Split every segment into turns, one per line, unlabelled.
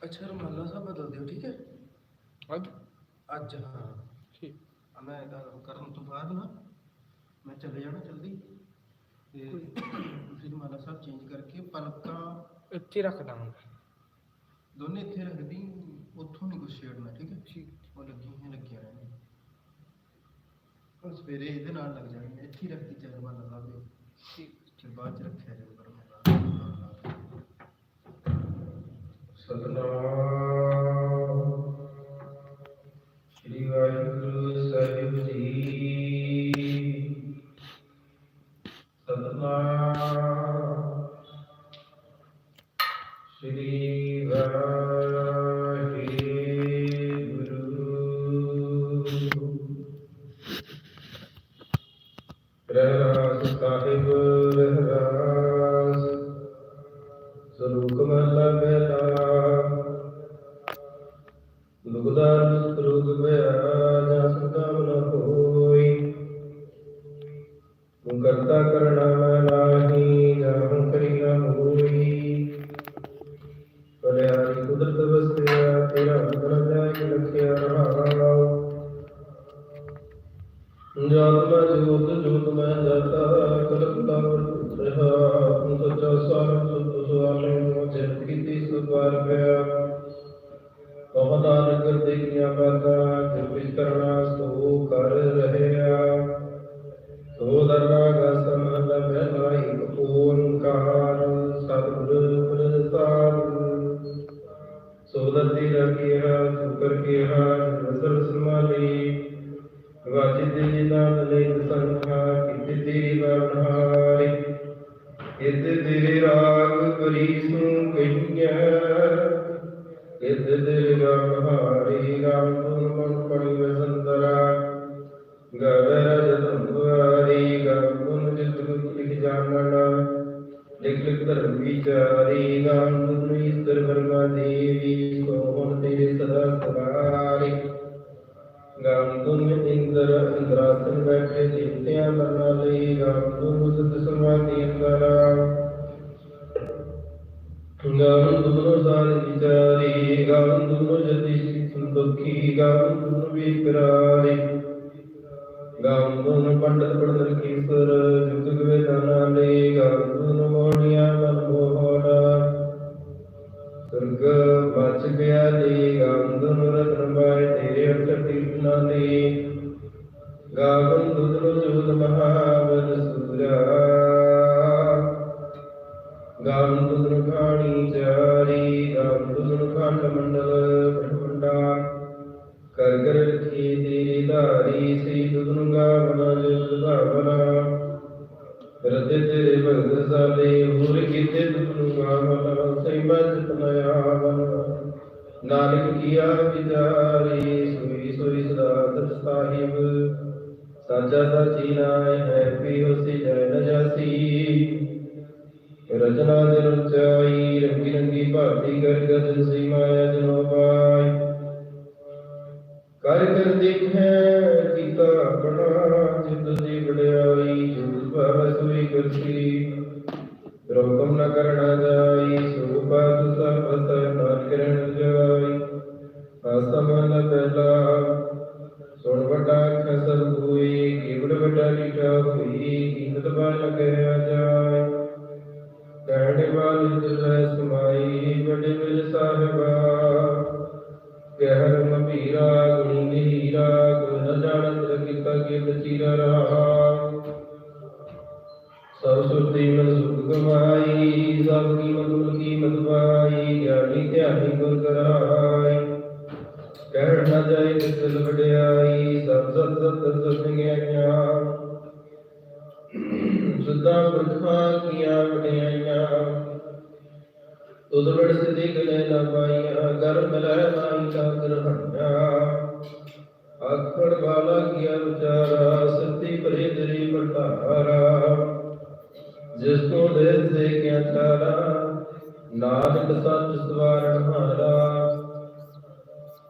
اچھا رومالا صاحب بدل دیو ٹھیک ہے؟
آج
آج اچھا،
ہاں۔,
ہاں۔ ٹھیک۔ میں کروں تو بعد نا میں چلے جانا جلدی۔ پھر مالا صاحب چینج کر کے پلکاں۔
اتنے رکھ دوں
گا۔ دونوں اتنے رکھ دی اتوں نہیں کچھ چھیڑنا
ٹھیک
ہے؟ ٹھیک وہ لگی ہیں لگیا رہنے اور سویرے یہ لگ جائیں گے۔ اتنے رکھ دی چل
مالا
صاحب۔ ٹھیک۔ پھر بعد رکھا جائے
ਸਤਨਾਮ ਤੂੰ ਕਰ صلى عليه وعلى السماوات يقدرا گاون دونوں سال بیچاری گاون دونوں جتی دکھی گاون دونوں بھی قراری گاون دونوں پنڈت پڑھ کیسر جتگ ویدانا لے ਦੇਹੁਰ ਕਿਤੇ ਤੁਮ ਆਵਨ ਸਹਿਮਤ ਤਨਯਾਵਨ ਨਾਨਕ ਕੀਆ ਵਿਚਾਰੀ, ਸੁਈ ਸੁਈ ਸਦਾ ਦਸਤਾਹਿਬ ਸਾਜਾ ਸਾਚੀ ਨਾਇ ਹੈ ਪੀ ਹੋਸੀ ਜੈ ਨਜਾਸੀ ਰਜਨਾ ਨਿਰਚਾਈ ਰੰਗੀ ਰੰਗੀ ਭਾਤੀ ਕਰ ਗਦਨ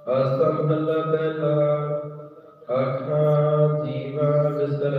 ਅਸਮ ਮਹਲਾ ਪਹਿਲਾ ਆਖਾਂ ਜੀਵਾ ਬਿਸਰ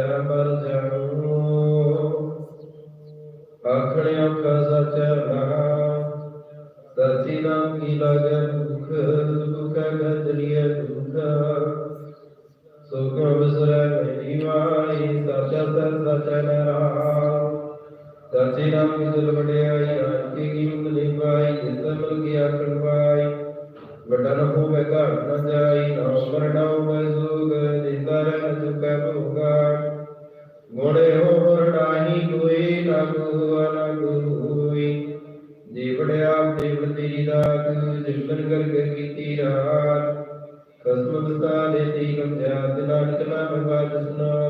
ਤੀ ਕੰਧਿਆ ਦਿਨਾਂ ਨਿਕਲਾ ਮਰਵਾਦ ਸੁਨਾ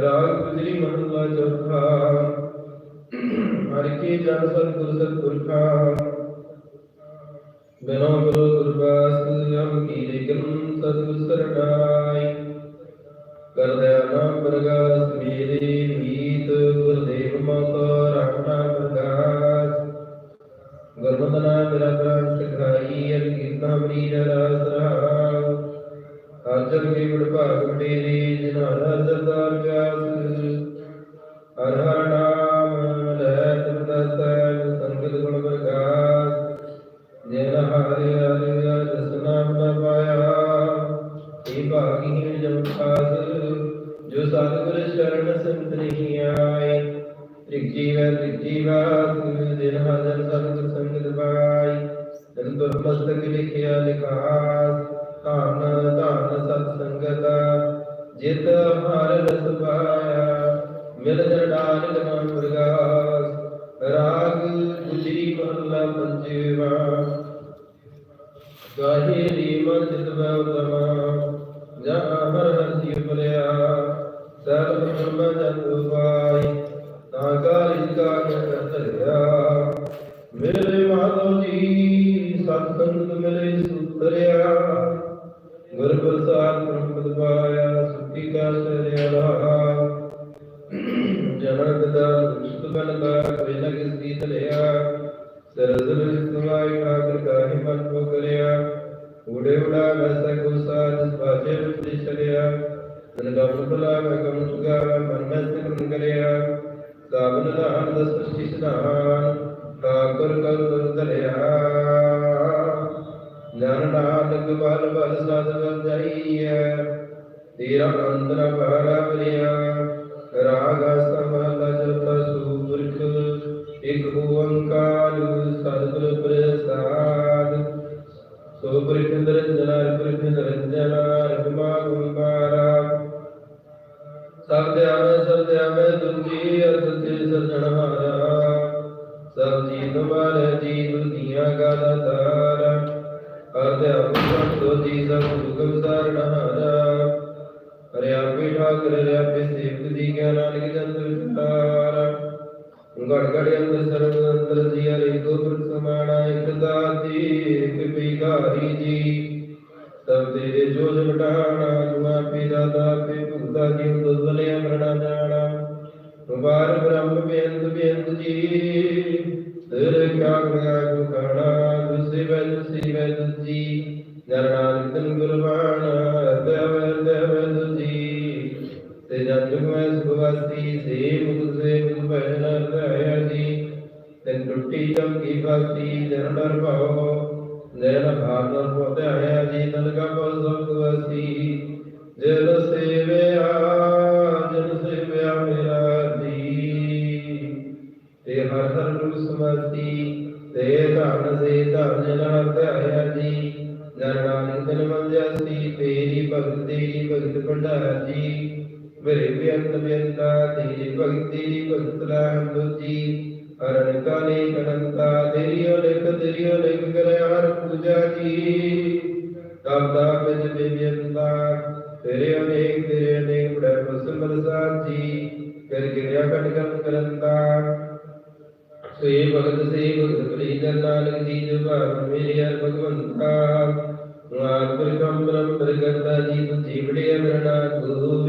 ਰਾਗ ਗੁਜਰੀ ਮਹਲਾ ਚੌਥਾ। ਹਰ ਕੀ ਜਨ ਸਤਿਗੁਰ ਸਤਿਗੁਰ ਕਾ। ਬਿਨੋ ਗੁਰੂ ਗੁਰਬਾਸ ਹਮ ਕੀ ਲੇਖਨ ਸਤਿਗੁਰ ਸਰਣਾਈ। ਕਰ ਦਿਆ ਨਾਮ ਪ੍ਰਗਾਸ ਮੇਰੇ ਮੀਤ ਤ੍ਰਿਕ ਜੀਵੈ ਤ੍ਰਿਕ ਜੀਵਾਸ ਦਿਨ ਹਾਜ਼ਰ ਸਤਿਗੁਰ ਸੰਗਤ ਪਾਈ ਤਨ ਤੁਰ ਮਸਤਕ ਲਿਖਿਆ ਲਿਖਾਸ ਧਨ ਧਨ ਸਤ ਸੰਗਤ, ਜਿਤ ਹਰ ਰਸ ਪਾਇਆ, ਮਿਲ ਜੜਾਨ ਨਾਮ ਪ੍ਰਗਾਸ, ਰਾਗ ਗੁਜਰੀ ਮਹਲਾ ਪੰਜਵਾ। ਗਾਹੇ ਦੀ ਮਰਜਿਤ ਬਉਤਮਾ ਬਨ ਦਾ ਕੋਈ ਨ ਕਿਸ ਦੀ ਤਲਿਆ ਸਰਸਰ ਸਵਾਈ ਠਾਕਰ ਕਾਹੀ ਮਨ ਕੋ ਕਰਿਆ। ਉੜੇ ਉਡਾ ਵੈਸਾ ਕੋ ਸਾਜ ਬਾਜੇ ਵਿੱਚ ਚਲਿਆ ਤਨ ਦਾ ਬੁਲਾ ਮੈਂ ਕਮ ਸੁਗਾ ਮਨ ਮੈਂ ਸਿਮਰਨ ਕਰਿਆ। ਸਾਬਨ ਦਾ ਹੰਦ ਸ੍ਰਿਸ਼ਟੀ ਸਨਾਨ ਠਾਕੁਰ ਕਲ ਗੁਰ ਤਲਿਆ ਜਨ ਨਾਨਕ ਬਲ ਬਲ ਸਦ ਬਲ ਜਾਈਐ। ਤੇਰਾ ਅੰਦਰ ਬਹਰਾ ਬਲਿਆ ਰਾਗ ਸਮਲ ਜਪ ਸੂਰਖ ਇਕ ਓੰਕਾਰ ਸਤਿਗੁਰ ਪ੍ਰਸਾਦ ਸੋ ਪ੍ਰਿਥ ਨਿਰੰਜਨ ਪ੍ਰਿਥ ਨਿਰੰਜਨ ਰਖਮਾ ਗੁੰਬਾਰਾ ਸਭ ਧਿਆਨ ਸਭ ਧਿਆਨ ਤੁਝੀ ਅਰਥ ਤੇ ਸਰਜਣਹਾਰਾ ਸਭ ਜੀ ਤੁਮਾਰੇ ਜੀ ਦੁਨੀਆ ਕਾ ਦਾਤਾਰ ਅਧਿਆਪ ਸੰਤੋ ਜੀ ਸਭ ਹੁਕਮ ਸਰਣਹਾਰਾ ਹਰਿ ਆਪੇ ਠਾਕਰ ਹਰਿ ਸੇਵਕ ਦੀ ਗਿਆਨ ਨਾਨਕ ਜਨ ਗੜ ਗੜ ਅੰਦਰ ਸਰਬ ਅੰਦਰ ਜੀ। ਹਰਿ ਗੋਬਰ ਤੇਰੇ ਜੋਜ ਮਟਾਣਾ ਜੁਆ ਪੀ ਦਾਦਾ ਪੇ ਭੁਗਤਾ ਜੀ ਦੁਦਲੇ ਅਮਰਣਾ ਜਾਣਾ। ਮੁਬਾਰ ਬ੍ਰਹਮ ਬੇਅੰਤ ਬੇਅੰਤ ਜੀ, ਤੇਰੇ ਕਿਆ ಶರಣಾಗೋ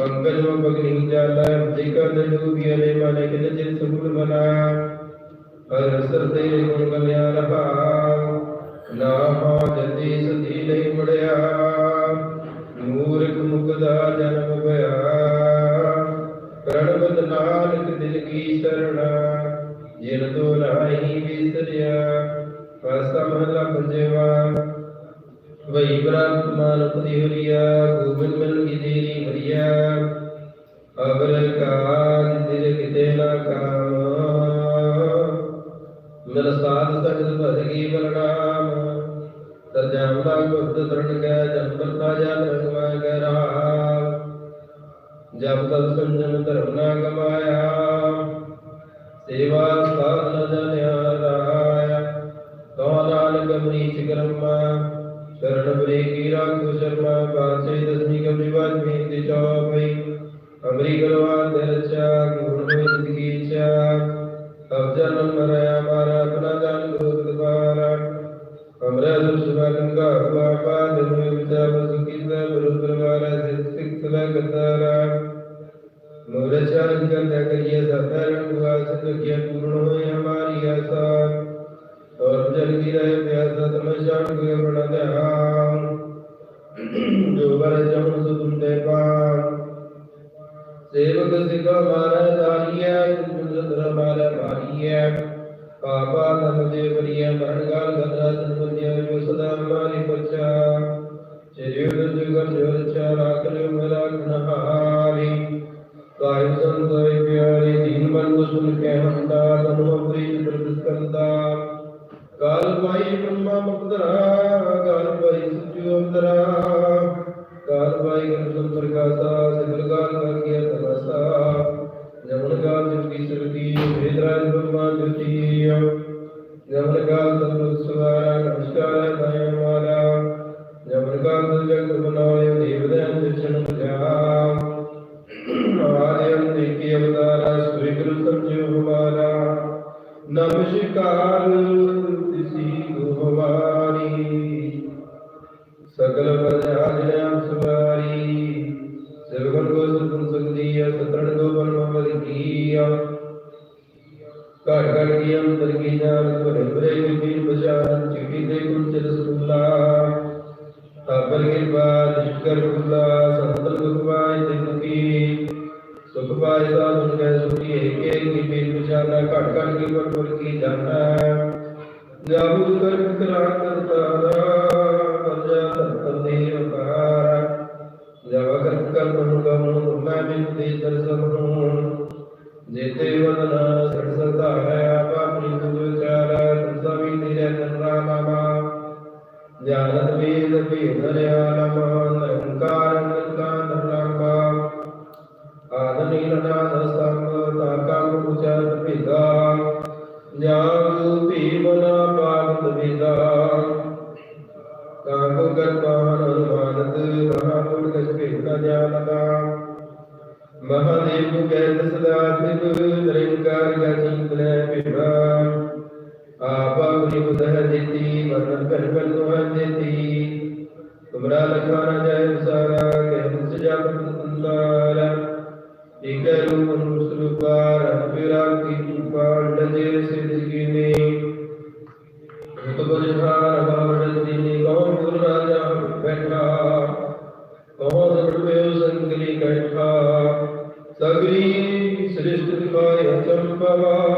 पंकज पगनी जाला जिकर डूबिय ने माने के चिर सुगुण बना हर सरते गुण गल्या रहा नामा जति सती नहीं बढ़या मूर्ख मुकदा जन्म भया प्रणवत नानक दिल की शरणा जिन तो नहीं बिसरिया असम लभ जीवा வைகுராத்மானுபதி ஹரியா கோவில்மல்கிதேரி ஹரியா அபரகாந்திரகிதேனா கா ਮੇਰਾ ਸਾਧ ਸੰਗਤ ਭਜਗੀ ਬਲਰਾਮ ਸਰਜਮ ਦਾ ਗੁਰਦ ਤਰਨ ਕੈ ਜਨਮ ਤਾ ਜਨ ਰੰਗਵਾ ਗਰਾ ਜਬ ਤਬ ਸੰਜਮ ਧਰਮ ਨਾ ਕਮਾਇਆ ਸੇਵਾ ਸਾਧ ਨ ਜਨਿਆ ਰਾਇਆ ਤੋ ਨਾਨਕ ਮਰੀਚ ਕਰਮਾ शरण बने की राघव शर्मा पांच से दसवीं का परिवार में ते चाव भाई अमरी करवा दर्शा गुण में जिंदगी चा अब जन्म मराया मारा अपना जान दूध दबारा हमरा दुश्मन का हुआ पाद में बिचार बस किसने बरुद दबारा जिस सिक्कला कतारा मुरचार कर देकर ये जाता रंग हुआ सिद्ध किया पूर्ण हुए हमारी आसार और जन्म दिया ਤਮ ਜਾਣ ਗੁਰ ਬੜਾ ਧਿਆਨ ਜੋ ਬਰ ਜਮ ਸੁ ਤੁਮ ਦੇ ਪਾਰ ਸੇਵਕ ਸਿਖਾ ਮਾਰੈ ਦਾਰੀਐ ਤੁਮ ਸਦਰ ਮਾਰੈ ਭਾਰੀਐ ਪਾਪਾ ਨਮ ਦੇ ਬਰੀਐ ਮਰਨ ਗਾਲ ਗੰਗਾ ਤਨ ਬੰਦਿਆ ਜੋ ਸਦਾ ਮਾਰ ਦਰਿਆਲਮਾ la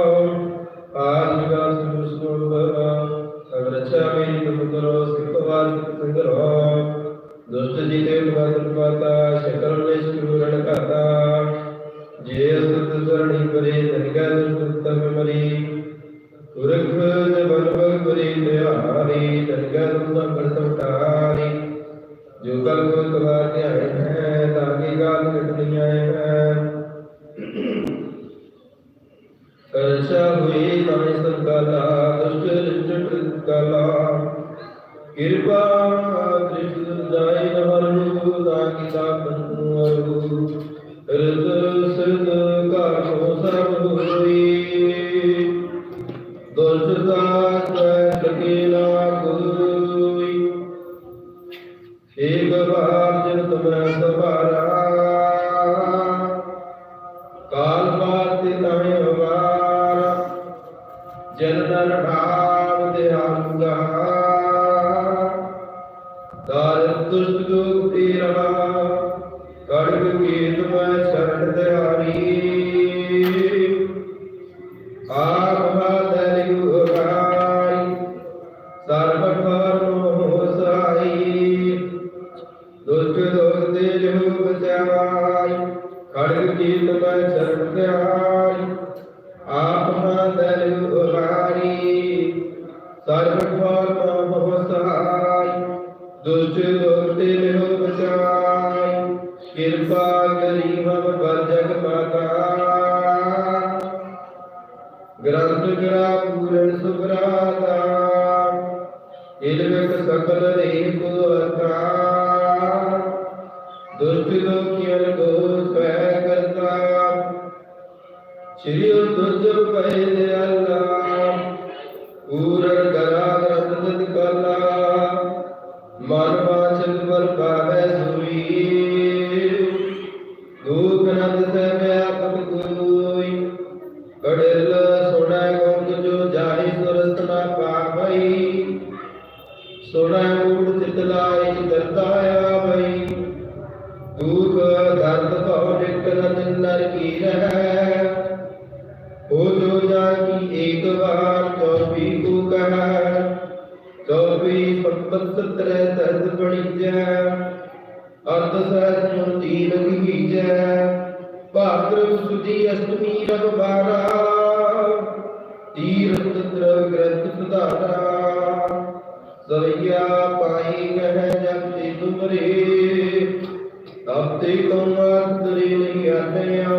ਸਦ ربنا ਸੁਣੈ ਮੂੜ ਚਿਤ ਲਾਈ ਦਰਦਾਇਆ ਬਈ ਦੁਖ ਦਰਦ ਭਉ ਨਿਕ ਨ ਨਰ ਕੀ ਰਹਿ। ਹੋ ਜੋ ਜਾ ਕੀ ਏਕ ਵਾਰ ਚੌਬੀ ਕੋ ਕਹੈ। ਚੌਬੀ ਪੰਪਤ ਤਰੇ ਦਰਦ ਬਣੀਜੈ ਅਰਧ ਸਹਿਜ ਮਨ ਦੀਨ ਕੀਜੈ ਭਾਦਰ ਸੁਦੀ ਅਸ਼ਟਮੀ ਰਵ ਬਾਰਾ। ਤੀਰਥ ਦਰਵ ਗ੍ਰੰਥ ਸੁਧਾਰਾ। ਸਵਈਆ ਪਾਈ ਗਹਿ ਜਪ ਤੁਮਰੇ ਤਬ ਤੇ ਕਉਮਾਤ ਨਹੀਂ ਆਤਿਆ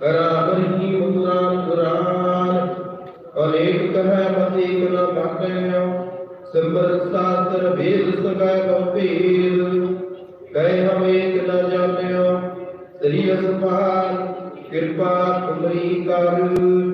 ਕਰਾ ਬਰਹੀ ਮੁਦਰਾਨ ਕੁਰਾਨ ਅਨੇਕ ਕਹੈ ਮਤ ਏਕ ਨ ਸਿਮਰ ਸਾਸਤਰ ਵੇਦ ਸਗੈ ਗੰਭੀਰ ਕਹਿ ਹਮ ਨ ਜਾਣਿਓ ਸ੍ਰੀ ਅਸਪਾਲ ਕਿਰਪਾ ਤੁਮਰੀ ਕਰ।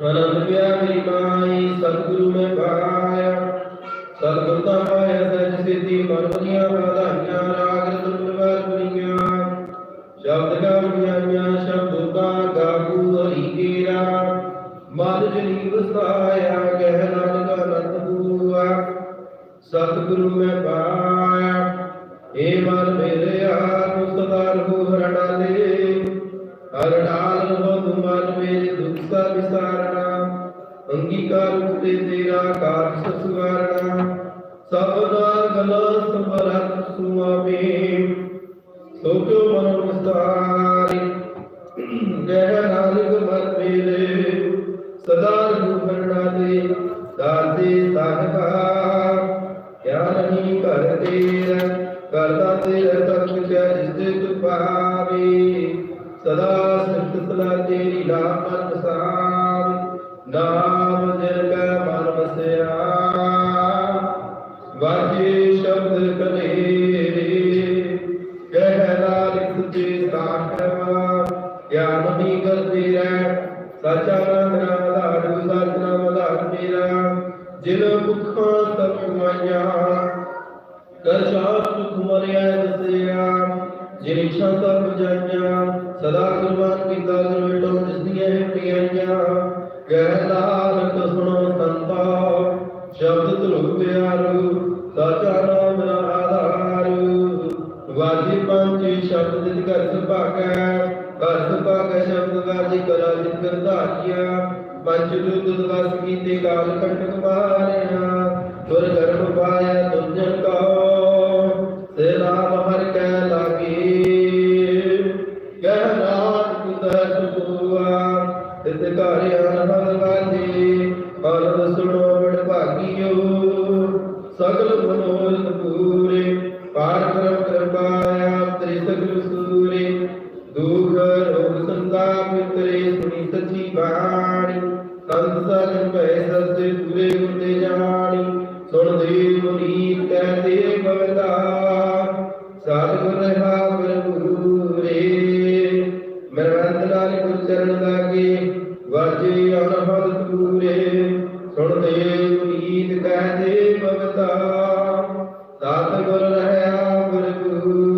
ਅਨੰਦ ਪਿਆ ਮੇਰੀ ਮਾਈ ਸਤਿਗੁਰੂ ਮੈਂ ਪਾਇਆ। ਸਤਿਗੁਰ ਤਾਂ ਪਾਇਆ ਸਚ ਸਿੱਧੀ ਮਨ ਬਨੀਆਂ ਵਧਾਈਆਂ, ਰਾਗ ਰਤਨ ਵਾਰ ਬਨੀਆਂ ਸ਼ਬਦ ਗਾਵੀਆਂ ਸ਼ਬਦ ਦਾ ਗਾਗੂ ਹਰੀ ਕੇਰਾ। ਮਨ ਜਨੀ ਵਸਾਇਆ ਗਹਿ ਨਾਨਕ ਅਨੰਦ ਬੂਆ ਸਤਿਗੁਰੂ ਮੈਂ ਪਾਇਆ ਏ ਮਨ ਮੇਰੇ ਆਪ ਸਦਾ ਰਹੋ ਹਰਣਾ ਦੇ। ਹਰ ਢਾਲ ਮਨ ਮਨ ਮੇਰੇ ਦੁਖ ਸਾ ਵਿਸਾਰਣਾ, ਅੰਗੀਕਾਰ ਉਤੇ ਤੇਰਾ ਕਾਰਜ ਸਸਵਾਰਣਾ। ਸਭਨਾ ਗਲਾ ਸਮਰਤ ਸੁਆਮੀ ਸੋਚੋ ਮਨ ਵਿਸਤਾਰਿ। ਗਹਿ ਨਾਨਕ ਮਨ ਮੇਲੇ, ਸਦਾ ਰੂਪਰਣਾ ਦੇ, ਦਾਤੇ ਸਾਖਾ ਗਿਆਨ ਹੀ ਕਰ ਤੇਰਾ, ਕਰਦਾ ਤੇਰਾ ਸਭ ਕਿਆ ਜਿਸ ਤੇ ਤੁ ਪਾਵੇ ਸਦਾ ਸਿਫਤਲਾ ਤੇਰੀ ਲਾਮਨ ਸਾਮ, ਨਾਮ ਜਿਨ ਕੈ ਮਨ ਵਸਿਆ। ਵਾਜੇ ਸ਼ਬਦ ਕਨੇਰੇ ਕਹਿਲਾ ਲਿਖ ਤੇ ਸਾਖਵਾ ਗਿਆਨ ਦੀ ਕਰਦੀ ਰਹਿ, ਸਚਾ ਨਾਮ ਆਧਾਰ ਸਤ ਨਾਮ ਆਧਾਰ ਮੇਰਾ। ਜਿਨ ਭੁੱਖਾਂ ਤਪਵਾਇਆ ਕਰਜਾ ਸੁਖ ਮਰਿਆ ਦਸਿਆ। ਜਿਨ ਇੱਛਾ ਸਭ ਜਾਣਿਆ ਸਦਾ ਕੁਰਬਾਨ ਕੀਤਾ ਗੁਰਮੇਟੋ ਜਿਸ ਦੀਆਂ ਪਿਆਈਆਂ ਕਹਿ ਕਸਣੋ ਸੰਤਾ, ਸ਼ਬਦ ਧਰੁਵ ਪਿਆਰੂ ਸਾਚਾ ਨਾਮ ਆਧਾਰੂ। ਵਾਜੀ ਪੰਚੀ ਸ਼ਬਦ ਜਿਤ ਕਰ ਸੁਭਾਗੈ ਕਰ ਸੁਭਾਗੈ ਸ਼ਬਦ ਵਾਜੀ ਕਰਾ ਜਿਤ ਕਰ ਧਾਰਿਆ ਪੰਜ ਜੁਦ ਦਵਾਸ ਕੀਤੇ ਕਾਲ ਕੰਟਕ ਮਾਰਿਆ ਦੁਰ ਪਾਇਆ ਤੁਜਨ ਕਾ ਗੁਰੂ ਰੇ ਮਰਵੰਦ ਲਾਲ ਗੁਰਚਰਨ ਲਾਗੇ ਵਰਜੇ ਅਨਹਦ ਪੂਰੇ। ਸੁਣ ਦੇ ਗੀਤ ਕਹਦੇ ਮਮਤਾ ਸਤ ਗੁਰ ਰਹਾ ਗੁਰ ਗੁਰੂ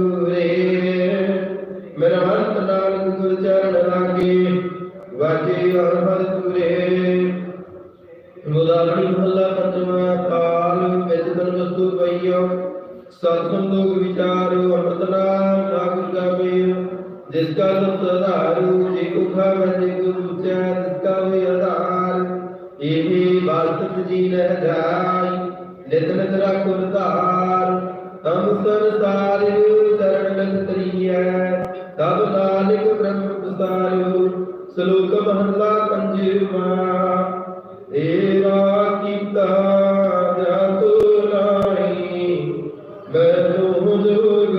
ਸਤਾਇਓ ਸਲੋਕ ਮਹਲਾ ਪੰਜਵਾ ਤੇਰਾ ਕੀਤਾ ਜਤ ਨਾਹੀ ਮੈਨੂੰ ਜੋਗ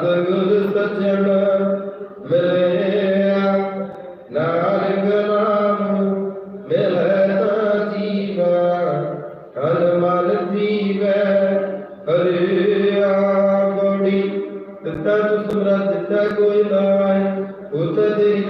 ਸਤਿਗੁਰ ਸੱਜਣ ਮਿਲਿਆ। ਨਾਨਕ ਨਾਮ ਮਿਲੈ ਤਾ ਜੀਵਾ ਹਰ ਮਨ ਜੀਵੈ ਹਰਿਆ ਬੜੀ ਤਤ ਸੁਮਰਤ ਕੋਈ ਨਾਇ ਉਤ ਤੇਰੀ